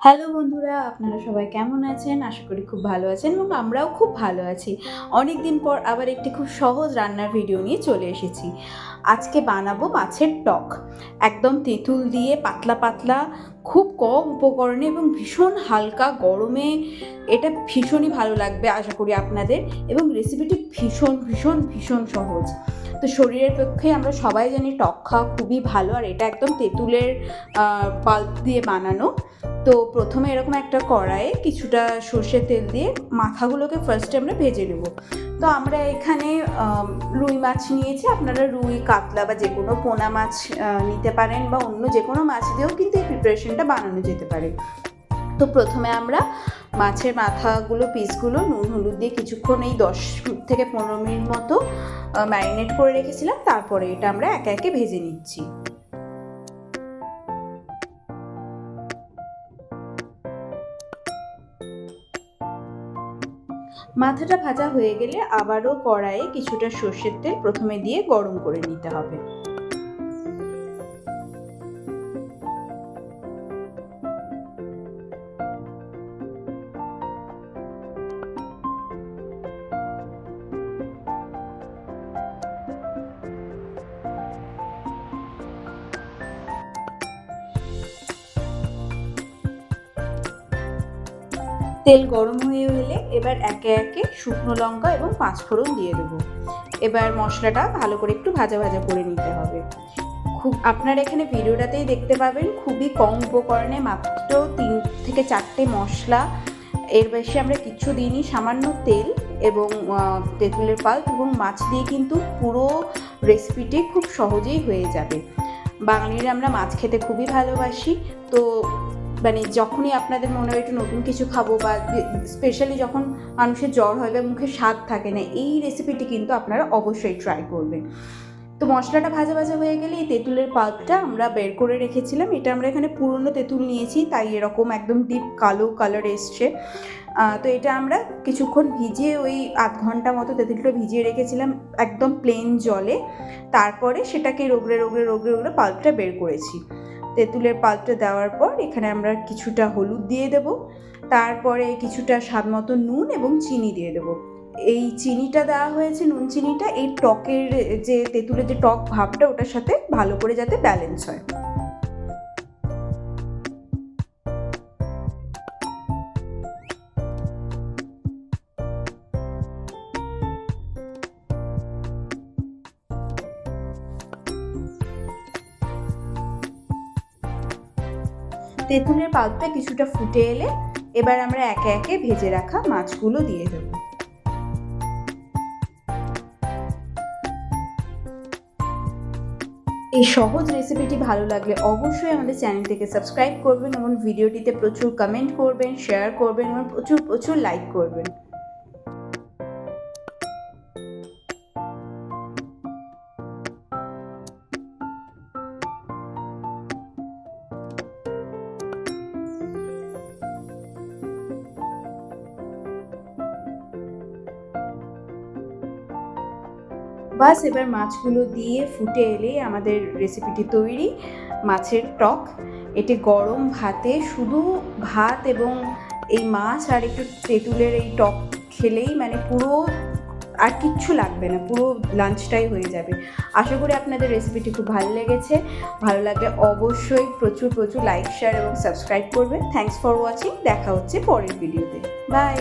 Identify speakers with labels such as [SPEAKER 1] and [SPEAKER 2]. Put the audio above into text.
[SPEAKER 1] Hello বন্ধুরা, আপনারা সবাই কেমন আছেন? আশা করি খুব ভালো আছেন এবং আমরাও খুব ভালো আছি। অনেক দিন পর আবার একটি খুব সহজ রান্নার ভিডিও নিয়ে চলে এসেছি। আজকে বানাবো মাছের টক। একদম তেঁতুল দিয়ে পাতলা পাতলা, খুব কম উপকরণে এবং ভীষণ হালকা গরমে। এটা ভীষণই ভালো লাগবে, আশা করি আপনাদের। এবং রেসিপিটি ভীষণ ভীষণ ভীষণ সহজ। তো শরীরের পক্ষে আমরা সবাই জানি টক খাওয়া খুবই ভালো, আর এটা একদম তেঁতুলের পাল্প দিয়ে বানানো। তো প্রথমে এরকম একটা কড়াইয়ে কিছুটা সর্ষের তেল দিয়ে মাথাগুলোকে ফার্স্টে আমরা ভেজে নেব। তো আমরা এখানে রুই মাছ নিয়েছি। আপনারা রুই, কাতলা বা যে কোনো পোনা মাছ নিতে পারেন বা অন্য যে কোনো মাছ দিয়েও কিন্তু এই প্রিপারেশনটা বানানো যেতে পারে। তো প্রথমে আমরা মাছের মাথাগুলো পিসগুলো নুন, হলুদ দিয়ে কিছুক্ষণ এই দশ থেকে পনেরো মিনিট মতো ম্যারিনেট করে রেখেছিলাম। তারপরে এটা আমরা একে একে ভেজে নিচ্ছি। মাথাটা ভাজা হয়ে গেলে আবারও কড়াইয়ে কিছুটা সর্ষের তেল প্রথমে দিয়ে গরম করে নিতে হবে। তেল গরম হয়ে এলে এবার একে একে শুকনো লঙ্কা এবং পাঁচফোড়ন দিয়ে দেবো। এবার মশলাটা ভালো করে একটু ভাজা ভাজা করে নিতে হবে। খুব, আপনারা এখানে ভিডিওটাতেই দেখতে পাবেন, খুবই কম উপকরণে মাত্র তিন থেকে চারটে মশলা। এর বেশি আমরা কিচ্ছু দিইনি, সামান্য তেল এবং তেঁতুলের পাল্প এবং মাছ দিয়ে কিন্তু পুরো রেসিপিটি খুব সহজেই হয়ে যাবে। বাঙালিরা আমরা মাছ খেতে খুবই ভালোবাসি, তো মানে যখনই আপনাদের মনে হয় একটু নতুন কিছু খাব বা স্পেশালি যখন মানুষের জ্বর হয় বা মুখে স্বাদ থাকে না, এই রেসিপিটি কিন্তু আপনারা অবশ্যই ট্রাই করবেন। তো মশলাটা ভাজা ভাজা হয়ে গেলে এই তেঁতুলের পাল্পটা আমরা বের করে রেখেছিলাম। এটা আমরা এখানে পুরনো তেঁতুল নিয়েছি, তাই এরকম একদম ডিপ কালো কালার এসছে। তো এটা আমরা কিছুক্ষণ ভিজিয়ে ওই আধ ঘণ্টা মতো তেঁতুলটা ভিজিয়ে রেখেছিলাম একদম প্লেন জলে। তারপরে সেটাকে রোগড়ে রোগড়ে রোগড়ে রোগড়ে পাল্পটা বের করেছি। তেঁতুলের পাল্পটা দেওয়ার পর এখানে আমরা কিছুটা হলুদ দিয়ে দেব। তারপরে কিছুটা স্বাদ মতো নুন এবং চিনি দিয়ে দেবো। এই চিনিটা দেওয়া হয়েছে, নুন চিনিটা এই টকের যে তেঁতুলের যে টক ভাবটা, ওটার সাথে ভালো করে যাতে ব্যালেন্স হয়। তেঁতুলের পাল্পটা কিছুটা ফুটে এলে এবার আমরা একে একে ভেজে রাখা মাছগুলো দিয়ে দেবো। এই সহজ রেসিপিটি ভালো লাগলে অবশ্যই আমাদের চ্যানেলটিকে সাবস্ক্রাইব করবেন এবং ভিডিওটিতে প্রচুর কমেন্ট করবেন শেয়ার করবেন এবং প্রচুর প্রচুর লাইক করবেন। বাস এবার মাছগুলো দিয়ে ফুটে এলেই আমাদের রেসিপিটি তৈরি, মাছের টক। এটি গরম ভাতে শুধু ভাত এবং এই মাছ আর একটু তেঁতুলের এই টক খেলেই মানে পুরো আর কিচ্ছু লাগবে না, পুরো লাঞ্চটাই হয়ে যাবে। আশা করি আপনাদের রেসিপিটি খুব ভালো লেগেছে। ভালো লাগলে অবশ্যই প্রচুর প্রচুর লাইক শেয়ার এবং সাবস্ক্রাইব করবেন। থ্যাংকস ফর ওয়াচিং দেখা হচ্ছে পরের ভিডিওতে বাই